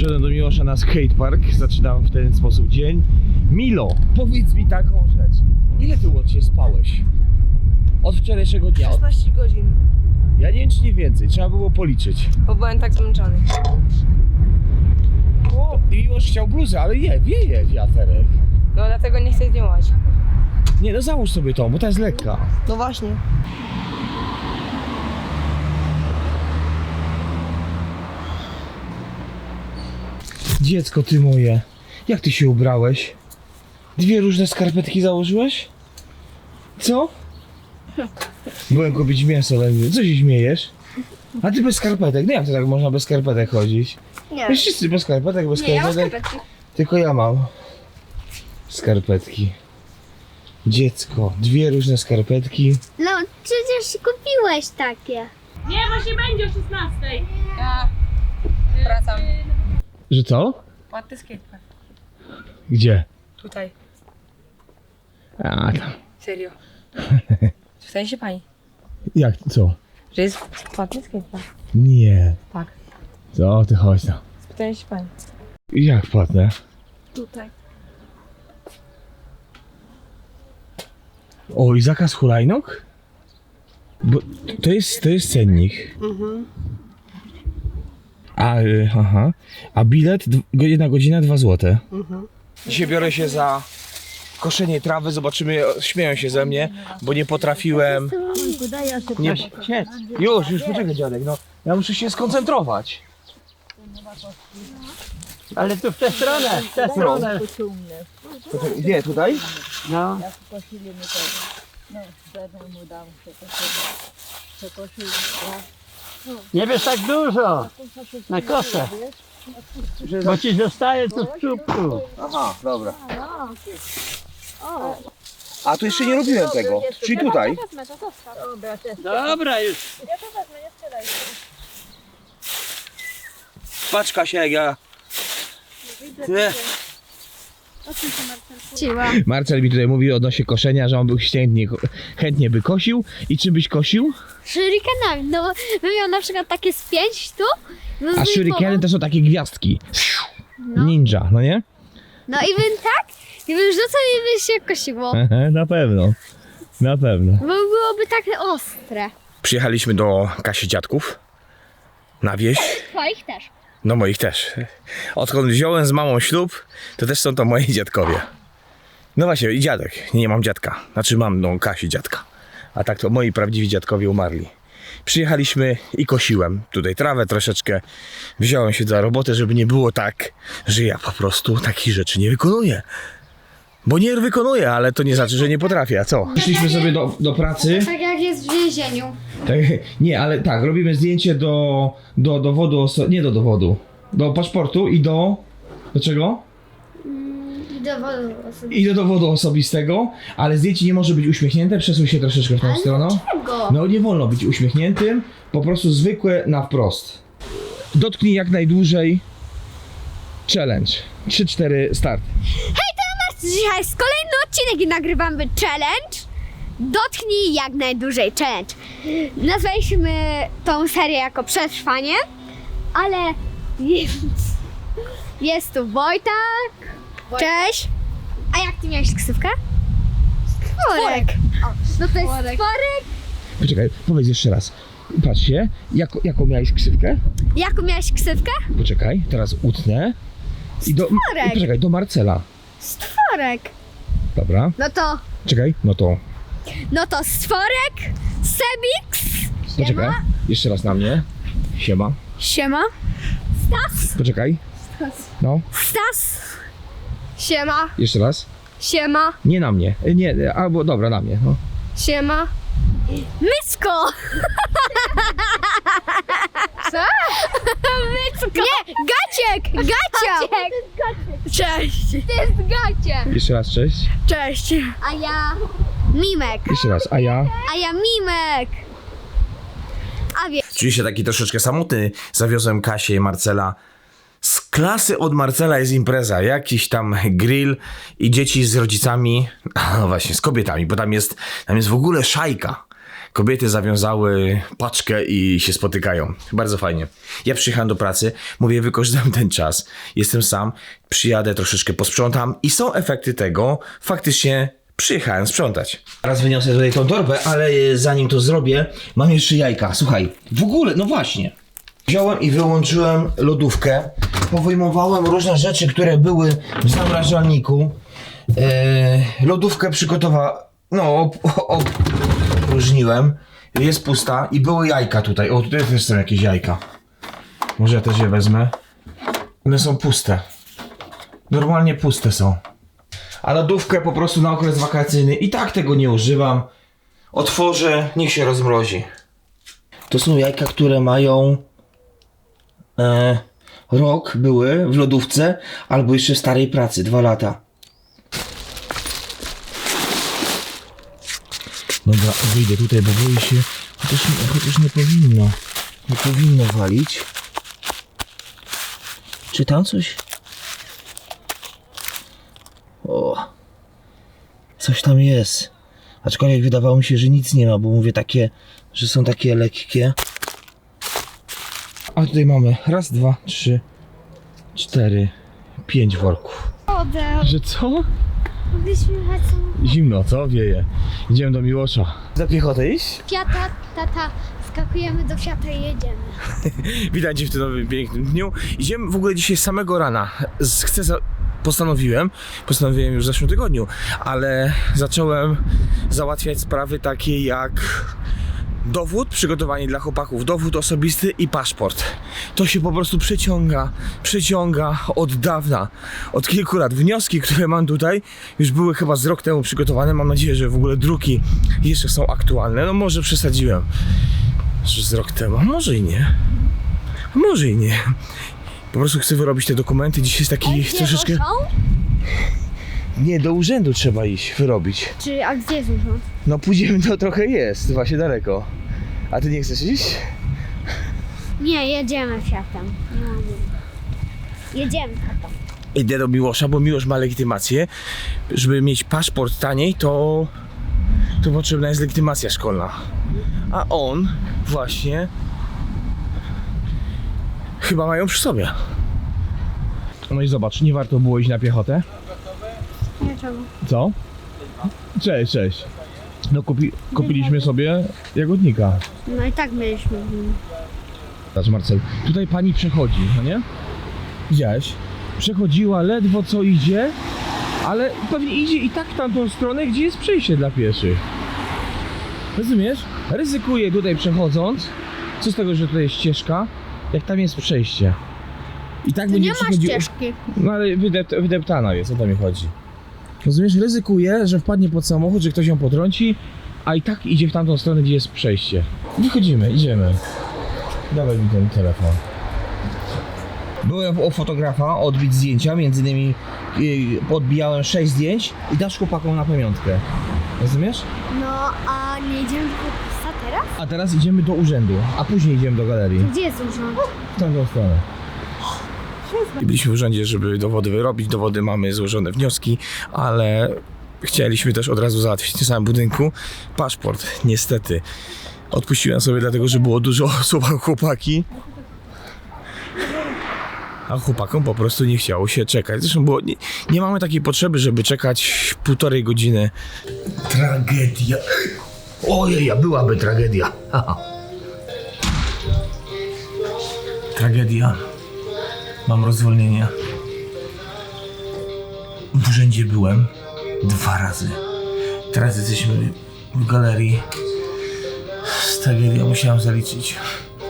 Przyszedłem do Miłosza na skatepark, zaczynałem w ten sposób dzień. Milo, powiedz mi taką rzecz. Ile ty łącznie spałeś? Od wczorajszego dnia. Od... 16 godzin, Ja nie wiem czy nie więcej, trzeba było policzyć. bo byłem tak zmęczony. I Miłosz chciał bluzę, ale je, wieje wiaterek. No dlatego nie chcę zdjąć. Nie no załóż sobie tą, bo ta jest lekka. No właśnie. Dziecko ty moje, jak ty się ubrałeś? Dwie różne skarpetki założyłeś? Co? Byłem kupić mięso, ale co się śmiejesz? A ty bez skarpetek? No jak to tak można bez skarpetek chodzić? Nie. Wiesz, wszyscy bez skarpetek, bez Nie, ja mam skarpetek. skarpetki. Tylko ja mam skarpetki. Dziecko, dwie różne skarpetki. No przecież kupiłeś takie. Nie, właśnie będzie o 16. Ja wracam. Że co? Ładny skatepark. Gdzie? Tutaj. A tam. Serio. Spytaj się pani, Jak, co? że jest ładny skatepark. Nie. Tak. Co ty chodź tam. Spytaj się pani. Jak płatne? Tutaj. O, i zakaz hulajnóg? Bo to jest, to jest cennik. A, y, aha. A bilet, go- jedna godzina, dwa złote. Dzisiaj biorę się za koszenie trawy, zobaczymy, śmieją się ze mnie, bo nie potrafiłem... Nie, już, już, poczekaj dziadek, no. Ja muszę się skoncentrować. Ale tu w tę stronę, w tę stronę. Poczekaj, gdzie, tutaj? No. Nie wiesz tak dużo na kosę, bo ci zostaje tu w czubku. Aha, dobra. A tu jeszcze nie robiłem tego, czyli tutaj. Dobra już. Patrz Kasia, jak ja... Nie. Ciła. Marcel mi tutaj mówi odnośnie koszenia, że on by chętnie, chętnie by kosił. I czym byś kosił? Shurikenami. No bym miał na przykład takie z pięć tu. bym A shurikeny to są takie gwiazdki. No. Ninja, no nie? No i bym tak, i bym rzucał i by się kosiło. Na pewno. Na pewno. Bo byłoby takie ostre. Przyjechaliśmy do Kasi Dziadków. Na wieś. Twoich też. No moich też. Odkąd wziąłem z mamą ślub, to też są to moi dziadkowie. No właśnie, i dziadek. Nie mam dziadka. Znaczy mam, no, Kasi dziadka. A tak to moi prawdziwi dziadkowie umarli. Przyjechaliśmy i kosiłem tutaj trawę troszeczkę. Wziąłem się za robotę, żeby nie było tak, że ja po prostu takich rzeczy nie wykonuję. Bo nie wykonuję, ale to nie znaczy, że nie potrafię. A co? Przyszliśmy sobie do, do pracy. Tak jak jest w więzieniu. Tak, nie, ale tak, robimy zdjęcie do, do dowodu, oso- nie do dowodu, do paszportu i do, do czego? I dowodu osoby. I do dowodu osobistego, ale zdjęcie nie może być uśmiechnięte, przesuń się troszeczkę w tą stronę. Czego? No nie wolno być uśmiechniętym, po prostu zwykłe na wprost. Dotknij jak najdłużej. Challenge. 3-4 start. Dzisiaj jest kolejny odcinek i nagrywamy challenge. Dotknij jak najdłużej challenge. Nazwaliśmy tą serię jako przetrwanie, ale jest, jest tu Wojtak. Cześć. A jak ty miałeś ksywkę? Stworek. No to jest stworek. Poczekaj, powiedz jeszcze raz. Patrzcie, jako, jaką miałeś ksywkę? Jaką miałeś ksywkę? Poczekaj, teraz utnę. I do, Stworek. i poczekaj, do Marcela. Stworek. Dobra, No to, czekaj, no to no to stworek, Sebix, Poczekaj, jeszcze raz na mnie. Siema. siema, Stas, Poczekaj. No, Stas, siema, jeszcze raz. siema, Nie na mnie. E, Nie, e, albo dobra, na mnie. No. siema, Mycko! Co? Mycko! Nie, Gaciek! Gacia! Cześć! To jest Gacie! Jeszcze raz, cześć. Cześć! A ja... Mimek! Jeszcze raz, a ja. A ja Mimek! A wie... Czuję się taki troszeczkę samotny. Zawiozłem Kasię i Marcela. Z klasy od Marcela jest impreza. Jakiś tam grill i dzieci z rodzicami. A, No właśnie, z kobietami, bo tam jest, tam jest w ogóle szajka. Kobiety zawiązały paczkę i się spotykają. Bardzo fajnie. Ja przyjechałem do pracy, mówię, wykorzystam ten czas. Jestem sam, przyjadę, troszeczkę posprzątam i są efekty tego. Faktycznie przyjechałem sprzątać. Teraz wyniosę tutaj tą torbę, ale e, zanim to zrobię, mam jeszcze jajka. Słuchaj, w ogóle, no właśnie. Wziąłem i wyłączyłem lodówkę. Powyjmowałem różne rzeczy, które były w zamrażalniku. E, lodówkę przygotowałem. No, op- op- opróżniłem. Jest pusta i były jajka tutaj. O, tutaj też są jakieś jajka. Może ja też je wezmę. One są puste. Normalnie puste są. A lodówkę po prostu na okres wakacyjny i tak tego nie używam. Otworzę, niech się rozmrozi. To są jajka, które mają e, rok były w lodówce albo jeszcze starej pracy, dwa lata. Dobra, wyjdę tutaj, bo boję się, chociaż, chociaż nie powinno, nie powinno walić. Czy tam coś? Coś tam jest. Aczkolwiek wydawało mi się, że nic nie ma, bo mówię takie, że są takie lekkie. A tutaj mamy raz, dwa, trzy, cztery, pięć worków. Wodę. Że co? Mogliśmy jechać samochodem. Zimno, co? Wieje. Idziemy do Miłosza. Za piechotę iść? Fiata, tata, skakujemy do Fiata i jedziemy. Witam Cię w tym nowym, pięknym dniu. Idziemy w ogóle dzisiaj z samego rana. Z, chcę za... Postanowiłem, postanowiłem już w zeszłym tygodniu, ale zacząłem załatwiać sprawy takie jak dowód, przygotowanie dla chłopaków, dowód osobisty i paszport. To się po prostu przeciąga, przeciąga od dawna, od kilku lat. Wnioski, które mam tutaj, już były chyba z rok temu przygotowane. Mam nadzieję, że w ogóle druki jeszcze są aktualne. No może przesadziłem, że z rok temu, może i nie. Może i nie. Po prostu chcę wyrobić te dokumenty. Dzisiaj jest taki Gdzie troszeczkę. Nie, do urzędu trzeba iść, wyrobić. Czy, a gdzie jest urząd? No pójdziemy, to trochę jest, właśnie daleko. A ty nie chcesz iść? Nie, jedziemy Fiatem. Nie mamy. Jedziemy Fiatem. Idę do Miłosza, bo Miłosz ma legitymację. Żeby mieć paszport taniej, to, to potrzebna jest legitymacja szkolna. A on właśnie chyba mają przy sobie. No i zobacz, nie warto było iść na piechotę. Dlaczego? Co? Cześć, cześć. No kupi, kupiliśmy sobie jagodnika. No i tak mieliśmy w nim. Zobacz Marcel, tutaj pani przechodzi, no nie? Widziałeś? Przechodziła ledwo co idzie, ale pewnie idzie i tak w tamtą stronę, gdzie jest przejście dla pieszych. Rozumiesz? Ryzykuje tutaj przechodząc. Co z tego, że tutaj jest ścieżka, jak tam jest przejście. I tak Tu będzie nie ma ścieżki. No ale wydept, wydeptana jest, o to mi chodzi. Rozumiesz? Ryzykuje, że wpadnie pod samochód, że ktoś ją potrąci, a i tak idzie w tamtą stronę, gdzie jest przejście. Wychodzimy, idziemy. Dawaj mi ten telefon. Byłem u fotografa odbić zdjęcia, między innymi yy, podbijałem 6 zdjęć i dasz chłopakom na pamiątkę. Rozumiesz? No, a nie idziemy Pisa teraz? A teraz idziemy do urzędu, a później idziemy do galerii. Gdzie jest urząd? W tamtą stronę. Byliśmy w urzędzie, żeby dowody wyrobić. Dowody mamy, złożone wnioski, ale chcieliśmy też od razu załatwić w tym samym budynku paszport. Niestety. Odpuściłem sobie dlatego, że było dużo osób, a chłopaki. A chłopakom po prostu nie chciało się czekać. Zresztą było, nie, nie mamy takiej potrzeby, żeby czekać półtorej godziny. Tragedia. Ojej, byłaby tragedia. Haha. Tragedia. Mam rozwolnienie. W urzędzie byłem dwa razy. Teraz jesteśmy w galerii. Tragedia musiałem zaliczyć.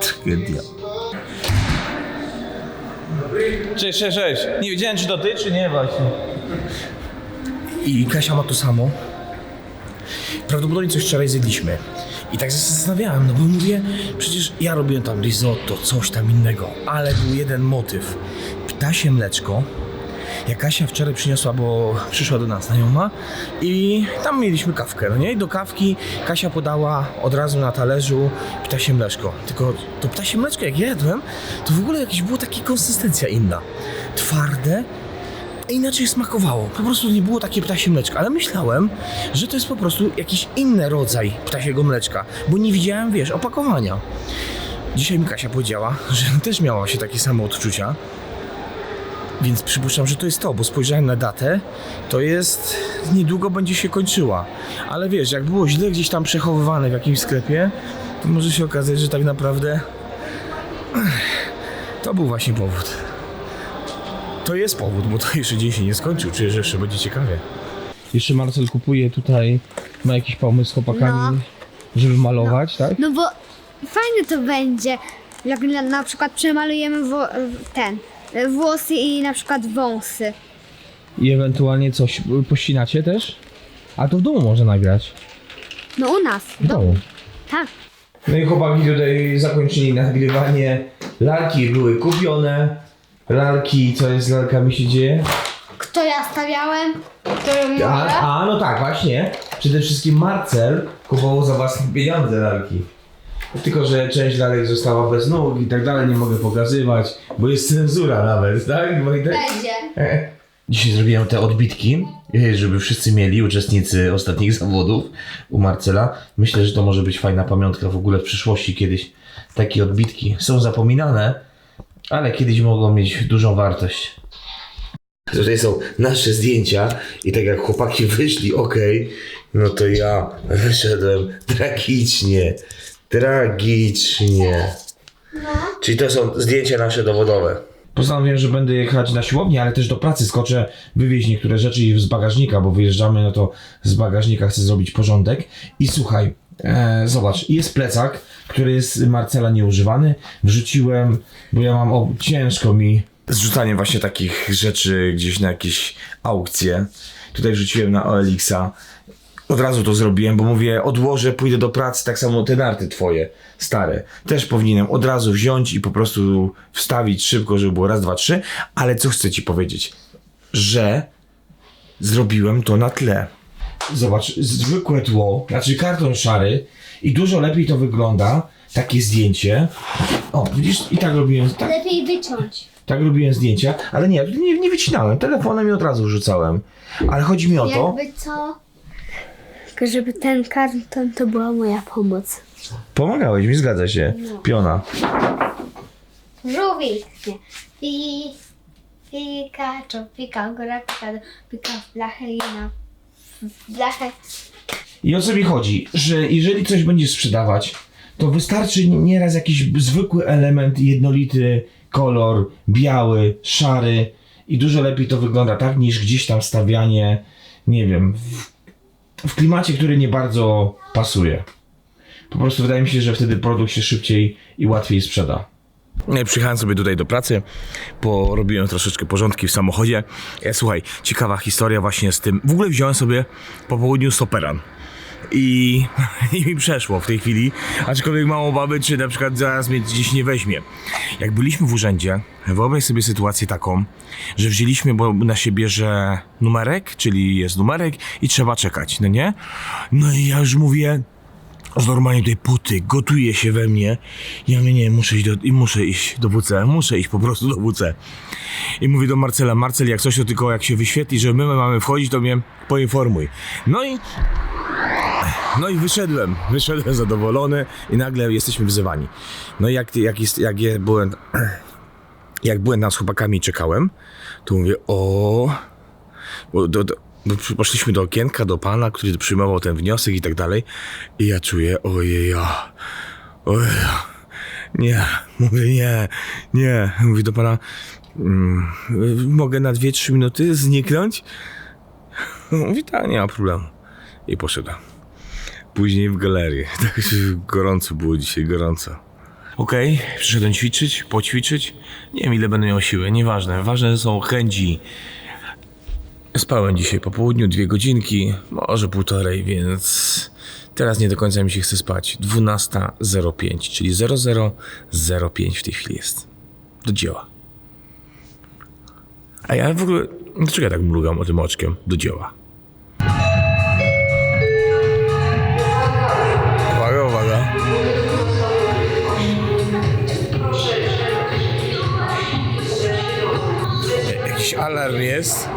Tragedia. Cześć, cześć, cześć. Nie wiedziałem, czy to ty, czy nie właśnie. I Kasia ma to samo. Prawdopodobnie coś wczoraj zjedliśmy. I tak się zastanawiałem, no bo mówię, przecież ja robiłem tam risotto, coś tam innego, ale był jeden motyw. Ptasie mleczko. Jak Kasia wczoraj przyniosła, bo przyszła do nas znajoma i tam mieliśmy kawkę, no nie? I do kawki Kasia podała od razu na talerzu ptasie mleczko. Tylko to ptasie mleczko jak jadłem, to w ogóle jakieś było taka konsystencja inna. Twarde, inaczej smakowało. Po prostu nie było takie ptasie mleczka, ale myślałem, że to jest po prostu jakiś inny rodzaj ptasiego mleczka, bo nie widziałem, wiesz, opakowania. Dzisiaj mi Kasia powiedziała, że też miała się takie same odczucia. Więc przypuszczam, że to jest to, bo spojrzałem na datę, to jest niedługo będzie się kończyła. Ale wiesz, jak było źle gdzieś tam przechowywane w jakimś sklepie, to może się okazać, że tak naprawdę to był właśnie powód. To jest powód, bo to jeszcze dzień się nie skończył. Czuję, że jeszcze będzie ciekawie. Jeszcze Marcel kupuje tutaj, ma jakiś pomysł z chłopakami, żeby malować, tak? No bo fajne to będzie, jak na, na przykład przemalujemy wo, ten, włosy i na przykład wąsy. I ewentualnie coś pościnacie też? A to w domu może nagrać. No u nas. W domu. Tak. No i chłopaki tutaj zakończyli nagrywanie. Lalki były kupione. Lalki, co jest z lalkami się dzieje? Kto ja stawiałem? Kto A, a no tak, właśnie. Przede wszystkim Marcel kupował za własne pieniądze lalki. Tylko, że część lalek została bez nóg i tak dalej, nie mogę pokazywać, bo jest cenzura nawet, tak? Wojtek? Będzie. Dzisiaj zrobiłem te odbitki, e, żeby wszyscy mieli, uczestnicy ostatnich zawodów u Marcela. Myślę, że to może być fajna pamiątka w ogóle w przyszłości kiedyś. Takie odbitki są zapominane, ale kiedyś mogą mieć dużą wartość. Tutaj są nasze zdjęcia i tak jak chłopaki wyszli, ok, no to ja wyszedłem tragicznie, tragicznie. Czyli to są zdjęcia nasze dowodowe. Postanowiłem, że będę jechać na siłownię, ale też do pracy skoczę, wywieźć niektóre rzeczy z bagażnika, bo wyjeżdżamy, no to z bagażnika chcę zrobić porządek. I słuchaj, e, zobacz, jest plecak, który jest Marcela nieużywany. Wrzuciłem, bo ja mam o, ciężko mi zrzucanie właśnie takich rzeczy gdzieś na jakieś aukcje. Tutaj wrzuciłem na OLX-a. Od razu to zrobiłem, bo mówię, odłożę, pójdę do pracy, tak samo te narty twoje, stare. Też powinienem od razu wziąć i po prostu wstawić szybko, żeby było raz, dwa, trzy. Ale co chcę ci powiedzieć? Że zrobiłem to na tle. Zobacz, zwykłe tło, znaczy karton szary i dużo lepiej to wygląda, takie zdjęcie. O, widzisz, i tak robiłem, tak, Lepiej wyciąć. tak robiłem zdjęcia, ale nie, nie, nie wycinałem, telefonem i od razu wrzucałem. Ale chodzi mi o to... Jakby co? Tylko żeby ten karton to była moja pomoc. Pomagałeś mi, zgadza się. Piona. Żółwik. Nie. Pi, Pikachu, pika góra, pika, dół, pika w blachę i na w blachę. I o co mi chodzi? Że jeżeli coś będzie sprzedawać, to wystarczy nieraz jakiś zwykły element, jednolity kolor, biały, szary i dużo lepiej to wygląda tak niż gdzieś tam stawianie, nie wiem, w, w klimacie, który nie bardzo pasuje. Po prostu wydaje mi się, że wtedy produkt się szybciej i łatwiej sprzeda. Przyjechałem sobie tutaj do pracy, porobiłem troszeczkę porządki w samochodzie. E, słuchaj, ciekawa historia właśnie z tym. W ogóle wziąłem sobie po południu soperan. I, I mi przeszło w tej chwili, aczkolwiek mam obawy, czy na przykład zaraz mnie gdzieś nie weźmie. Jak byliśmy w urzędzie, wyobraź sobie sytuację taką, że wzięliśmy, na siebie bierze numerek, czyli jest numerek i trzeba czekać, no nie? No i ja już mówię, że normalnie tutaj puty, gotuje się we mnie. Ja mówię, nie, muszę iść do, i muszę iść do WC, muszę iść po prostu do WC. I mówię do Marcela, Marcel, jak coś to tylko jak się wyświetli, że my mamy wchodzić, to mnie poinformuj. No i no i wyszedłem, wyszedłem zadowolony i nagle jesteśmy wzywani. No i jak, jak, jest, jak je byłem, jak byłem tam z chłopakami i czekałem, to mówię, o, bo, do, do, poszliśmy do okienka, do pana, który przyjmował ten wniosek i tak dalej i ja czuję, ojej, ja, ojej, nie, mówię, nie, nie, mówię do pana, mm, mogę na 2-3 minuty zniknąć? Mówi, tak, nie ma problemu. I poszedłem. Później w galerię. Tak gorąco było dzisiaj, gorąco. Okej, przyszedłem ćwiczyć, poćwiczyć. Nie wiem ile będę miał siły, nieważne. Ważne są chęci. Spałem dzisiaj po południu, dwie godzinki, może półtorej, więc teraz nie do końca mi się chce spać. 12.05, czyli 00.05 w tej chwili jest. Do dzieła. A ja w ogóle, dlaczego ja tak mrugam o tym oczkiem? Do dzieła. Uwaga, uwaga. Jakiś alarm jest,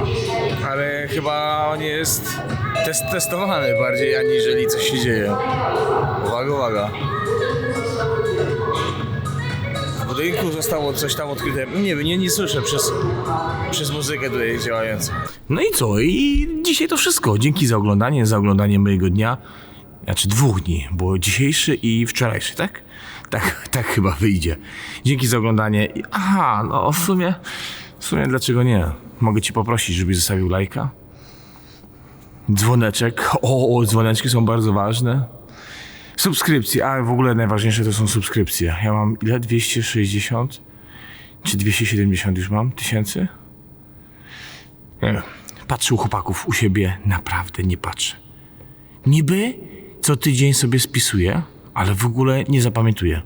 chyba on jest test, testowany bardziej aniżeli coś się dzieje. Uwaga, uwaga. W budynku zostało coś tam odkryte. Nie wiem, nie, nie słyszę przez, przez muzykę tutaj działającą. No i co? I dzisiaj to wszystko. Dzięki za oglądanie, za oglądanie mojego dnia. Znaczy dwóch dni, bo dzisiejszy i wczorajszy, tak? Tak, tak chyba wyjdzie. Dzięki za oglądanie. Aha, no w sumie, w sumie dlaczego nie? Mogę cię poprosić, żebyś zostawił lajka? Dzwoneczek. O, o, dzwoneczki są bardzo ważne. Subskrypcje, a w ogóle najważniejsze to są subskrypcje. Ja mam ile? 260? Czy 270 już mam? Tysięcy? Nie wiem. Patrzę u chłopaków u siebie, naprawdę nie patrzę. Niby co tydzień sobie spisuję, ale w ogóle nie zapamiętuję.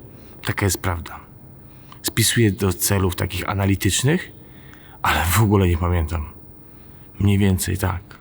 Taka jest prawda. Spisuję do celów takich analitycznych, ale w ogóle nie pamiętam. Mniej więcej tak.